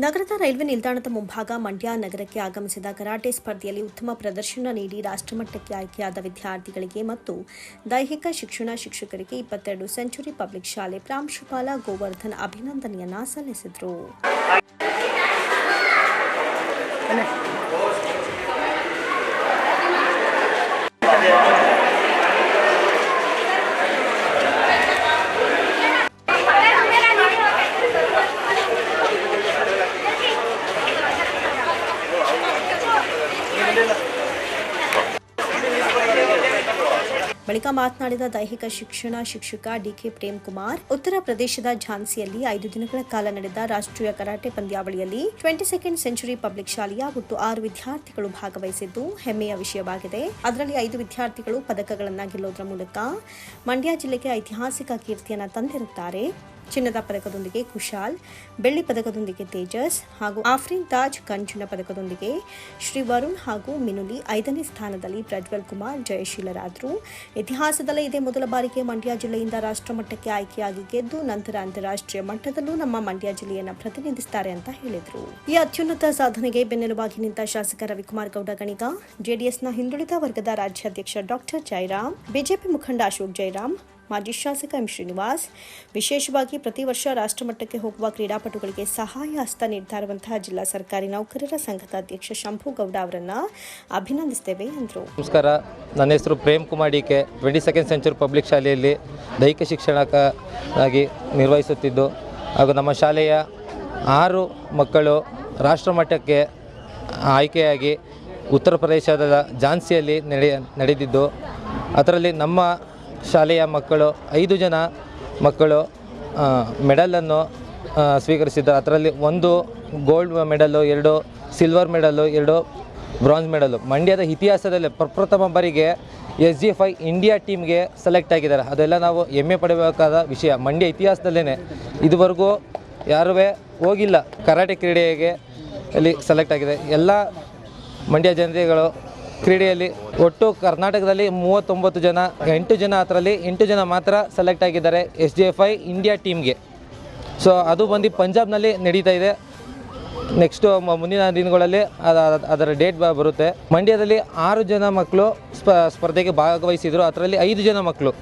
ನಗರದ ರೈಲ್ವೆ ನಿಲ್ದಾಣದ ಮುಂಭಾಗ ಮಂಡ್ಯ ನಗರಕ್ಕೆ ಆಗಮಿಸಿದ ಕರಾಟೆ ಸ್ಪರ್ಧೆಯಲ್ಲಿ ಉತ್ತಮ ಪ್ರದರ್ಶನ ನೀಡಿ ರಾಷ್ಟ್ರಮಟ್ಟಕ್ಕೆ ಆಯ್ಕೆಯಾದ ವಿದ್ಯಾರ್ಥಿಗಳಿಗೆ ಮತ್ತು ದೈಹಿಕ ಶಿಕ್ಷಣ ಶಿಕ್ಷಕರಿಗೆ ಇಪ್ಪತ್ತೆರಡು ಸೆಂಚುರಿ ಪಬ್ಲಿಕ್ ಶಾಲೆ ಪ್ರಾಂಶುಪಾಲ ಗೋವರ್ಧನ್ ಅಭಿನಂದನೆಯನ್ನ ಸಲ್ಲಿಸಿದರು. ಬಳಿಕ ಮಾತನಾಡಿದ ದೈಹಿಕ ಶಿಕ್ಷಣ ಶಿಕ್ಷಕ ಡಿಕೆ ಪ್ರೇಮ್ ಕುಮಾರ್ ಉತ್ತರ ಪ್ರದೇಶದ ಝಾನ್ಸಿಯಲ್ಲಿ ಐದು ದಿನಗಳ ಕಾಲ ನಡೆದ ರಾಷ್ಟ್ರೀಯ ಕರಾಟೆ ಪಂದ್ಯಾವಳಿಯಲ್ಲಿ ಟ್ವೆಂಟಿ ಸೆಕೆಂಡ್ ಸೆಂಚುರಿ ಪಬ್ಲಿಕ್ ಶಾಲೆಯ ಒಟ್ಟು ಆರು ವಿದ್ಯಾರ್ಥಿಗಳು ಭಾಗವಹಿಸಿದ್ದು ಹೆಮ್ಮೆಯ ವಿಷಯವಾಗಿದೆ. ಅದರಲ್ಲಿ ಐದು ವಿದ್ಯಾರ್ಥಿಗಳು ಪದಕಗಳನ್ನು ಗೆಲ್ಲುವುದರ ಮೂಲಕ ಮಂಡ್ಯ ಜಿಲ್ಲೆಗೆ ಐತಿಹಾಸಿಕ ಕೀರ್ತಿಯನ್ನು ತಂದಿರುತ್ತಾರೆ. ಚಿನ್ನದ ಪದಕದೊಂದಿಗೆ ಕುಶಾಲ್, ಬೆಳ್ಳಿ ಪದಕದೊಂದಿಗೆ ತೇಜಸ್ ಹಾಗೂ ಆಫ್ರಿನ್ ತಾಜ್ ಕಂಚಿನ ಪದಕದೊಂದಿಗೆ ಶ್ರೀ ವರುಣ್ ಹಾಗೂ ಮಿನುಲಿ ಐದನೇ ಸ್ಥಾನದಲ್ಲಿ ಪ್ರಜ್ವಲ್ ಕುಮಾರ್ ಜಯಶೀಲರಾದರು ಇತಿಹಾಸದಲ್ಲೇ ಇದೇ ಮೊದಲ ಬಾರಿಗೆ ಮಂಡ್ಯ ಜಿಲ್ಲೆಯಿಂದ ರಾಷ್ಟ್ರಮಟ್ಟಕ್ಕೆ ಆಯ್ಕೆಯಾಗಿ ಗೆದ್ದು ನಂತರ ಅಂತಾರಾಷ್ಟ್ರೀಯ ಮಟ್ಟದಲ್ಲೂ ನಮ್ಮ ಮಂಡ್ಯ ಜಿಲ್ಲೆಯನ್ನು ಪ್ರತಿನಿಧಿಸುತ್ತಾರೆ ಅಂತ ಹೇಳಿದರು. ಈ ಅತ್ಯುನ್ನತ ಸಾಧನೆಗೆ ಬೆನ್ನೆಲುಬಾಗಿ ನಿಂತ ಶಾಸಕ ರವಿಕುಮಾರ್ ಗೌಡ ಗಣಿಗ, ಜೆಡಿಎಸ್ನ ಹಿಂದುಳಿದ ವರ್ಗದ ರಾಜ್ಯಾಧ್ಯಕ್ಷ ಡಾಕ್ಟರ್ ಜಯರಾಮ್ ಬಿಜೆಪಿ ಮುಖಂಡ ಅಶೋಕ್ ಜಯರಾಮ್ ಮಾಜಿ ಶಾಸಕ ಎಂ ಶ್ರೀನಿವಾಸ್. ವಿಶೇಷವಾಗಿ ಪ್ರತಿ ವರ್ಷ ರಾಷ್ಟ್ರಮಟ್ಟಕ್ಕೆ ಹೋಗುವ ಕ್ರೀಡಾಪಟುಗಳಿಗೆ ಸಹಾಯ ಹಸ್ತ ನೀಡ್ತಾ ಜಿಲ್ಲಾ ಸರ್ಕಾರಿ ನೌಕರರ ಸಂಘದ ಅಧ್ಯಕ್ಷ ಶಂಭು ಗೌಡ ಅವರನ್ನ ಅಭಿನಂದಿಸುತ್ತೇವೆ ಎಂದರು. ನಮಸ್ಕಾರ. ನನ್ನ ಹೆಸರು Prem Kumar D K twenty second century public ಶಾಲೆಯಲ್ಲಿ ದೈಹಿಕ ಶಿಕ್ಷಣಕ್ಕಾಗಿ ನಿರ್ವಹಿಸುತ್ತಿದ್ದು ಹಾಗೂ ನಮ್ಮ ಶಾಲೆಯ ಆರು ಮಕ್ಕಳು ರಾಷ್ಟ್ರಮಟ್ಟಕ್ಕೆ ಆಯ್ಕೆಯಾಗಿ ಉತ್ತರ ಪ್ರದೇಶದ ಝಾನ್ಸಿಯಲ್ಲಿ ನಡೆಯ ನಡೆದಿದ್ದು, ಅದರಲ್ಲಿ ನಮ್ಮ ಶಾಲೆಯ ಮಕ್ಕಳು, ಐದು ಜನ ಮಕ್ಕಳು ಮೆಡಲನ್ನು ಸ್ವೀಕರಿಸಿದ್ದಾರೆ. ಅದರಲ್ಲಿ ಒಂದು ಗೋಲ್ಡ್ ಮೆಡಲು ಎರಡು ಸಿಲ್ವರ್ ಮೆಡಲು ಎರಡು ಬ್ರಾಂಜ್ ಮೆಡಲು ಮಂಡ್ಯದ ಇತಿಹಾಸದಲ್ಲೇ ಪ್ರಪ್ರಥಮ ಬಾರಿಗೆ S G F I India ಟೀಮ್ಗೆ ಸೆಲೆಕ್ಟ್ ಆಗಿದ್ದಾರೆ. ಅದೆಲ್ಲ ನಾವು ಹೆಮ್ಮೆ ಪಡಬೇಕಾದ ವಿಷಯ. ಮಂಡ್ಯ ಇತಿಹಾಸದಲ್ಲೇ ಇದುವರೆಗೂ ಯಾರೂ ಹೋಗಿಲ್ಲ. ಕರಾಟೆ ಕ್ರೀಡೆಗೆ ಅಲ್ಲಿ ಸೆಲೆಕ್ಟ್ ಆಗಿದೆ. ಎಲ್ಲ ಮಂಡ್ಯ ಜನತೆಗಳು ಕ್ರೀಡೆಯಲ್ಲಿ ಒಟ್ಟು ಕರ್ನಾಟಕದಲ್ಲಿ ಮೂವತ್ತೊಂಬತ್ತು ಜನ, ಎಂಟು ಜನ ಅದರಲ್ಲಿ, ಎಂಟು ಜನ ಮಾತ್ರ ಸೆಲೆಕ್ಟ್ ಆಗಿದ್ದಾರೆ S G F I India ಟೀಮ್ಗೆ ಸೊ ಅದು ಬಂದು ಪಂಜಾಬ್ನಲ್ಲಿ ನಡೀತಾ ಇದೆ. ನೆಕ್ಸ್ಟು ಮುಂದಿನ ದಿನಗಳಲ್ಲಿ ಅದ- ಅದ- ಅದರ ಡೇಟ್ ಬರುತ್ತೆ. ಮಂಡ್ಯದಲ್ಲಿ ಆರು ಜನ ಮಕ್ಕಳು ಸ್ಪ, ಸ್ಪರ್ಧೆಗೆ ಭಾಗವಹಿಸಿದರು. ಅದರಲ್ಲಿ ಐದು ಜನ ಮಕ್ಕಳು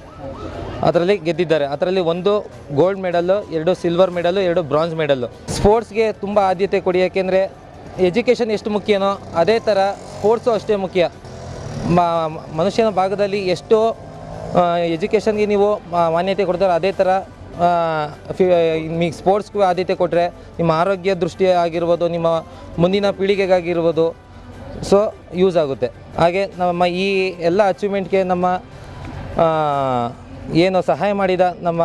ಅದರಲ್ಲಿ ಗೆದ್ದಿದ್ದಾರೆ. ಅದರಲ್ಲಿ ಒಂದು ಗೋಲ್ಡ್ ಮೆಡಲ್ಲು ಎರಡು ಸಿಲ್ವರ್ ಮೆಡಲ್ಲು ಎರಡು ಬ್ರಾಂಜ್ ಮೆಡಲ್ಲು ಸ್ಪೋರ್ಟ್ಸ್ಗೆ ತುಂಬ ಆದ್ಯತೆ ಕೊಡಿ, ಯಾಕೆಂದರೆ ಎಜುಕೇಷನ್ ಎಷ್ಟು ಮುಖ್ಯನೋ ಅದೇ ಥರ ಸ್ಪೋರ್ಟ್ಸು ಅಷ್ಟೇ ಮುಖ್ಯ. ಮನುಷ್ಯನ ಭಾಗದಲ್ಲಿ ಎಷ್ಟು ಎಜುಕೇಷನ್ಗೆ ನೀವು ಮಾನ್ಯತೆ ಕೊಡ್ತಾರೋ. ಅದೇ ಥರ ಫಿ ನಿಮಗೆ ಸ್ಪೋರ್ಟ್ಸ್ಗೂ ಆದ್ಯತೆ ಕೊಟ್ಟರೆ ನಿಮ್ಮ ಆರೋಗ್ಯ ದೃಷ್ಟಿ ಆಗಿರ್ಬೋದು, ನಿಮ್ಮ ಮುಂದಿನ ಪೀಳಿಗೆಗಾಗಿರ್ಬೋದು, ಸೊ, ಯೂಸ್ ಆಗುತ್ತೆ. ಹಾಗೆ ನಮ್ಮ ಈ ಎಲ್ಲ ಅಚೀವ್ಮೆಂಟ್ಗೆ ನಮ್ಮ ಏನು ಸಹಾಯ ಮಾಡಿದ ನಮ್ಮ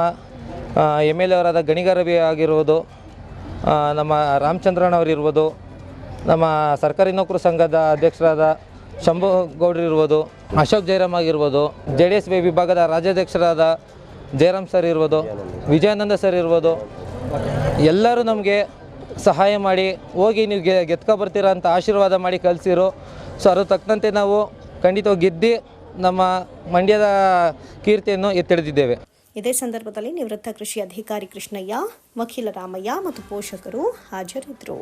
ಎಂ ಎಲ್ ಎ ಅವರಾದ ಗಣಿಗಾರವಿ ಆಗಿರ್ಬೋದು ನಮ್ಮ ನಮ್ಮ ರಾಮಚಂದ್ರನವರಿರ್ಬೋದು ನಮ್ಮ ಸರ್ಕಾರಿ ನೌಕರ ಸಂಘದ ಅಧ್ಯಕ್ಷರಾದ ಶಂಭು ಗೌಡ್ರು ಇರ್ಬೋದು, ಅಶೋಕ್ ಜಯರಾಮ್ ಆಗಿರ್ಬೋದು ಜೆ ಡಿ ಎಸ್ ವಿಭಾಗದ ರಾಜ್ಯಾಧ್ಯಕ್ಷರಾದ ಜಯರಾಮ್ ಸರ್ ಇರ್ಬೋದು, ವಿಜಯಾನಂದ ಸರ್ ಇರ್ಬೋದು, ಎಲ್ಲರೂ ನಮಗೆ ಸಹಾಯ ಮಾಡಿ ಹೋಗಿ ನೀವು ಗೆ ಗೆದ್ಕೊ ಬರ್ತೀರಾ ಅಂತ ಆಶೀರ್ವಾದ ಮಾಡಿ ಕಲಿಸಿರು ಸೊ ಅದ್ರ ತಕ್ಕಂತೆ ನಾವು ಖಂಡಿತವಾಗಿ ಗೆದ್ದು ನಮ್ಮ ಮಂಡ್ಯದ ಕೀರ್ತಿಯನ್ನು ಎತ್ತಿಡಿದಿದ್ದೇವೆ ಇದೇ ಸಂದರ್ಭದಲ್ಲಿ ನಿವೃತ್ತ ಕೃಷಿ ಅಧಿಕಾರಿ ಕೃಷ್ಣಯ್ಯ, ವಕೀಲ ರಾಮಯ್ಯ ಮತ್ತು ಪೋಷಕರು ಹಾಜರಿದ್ದರು.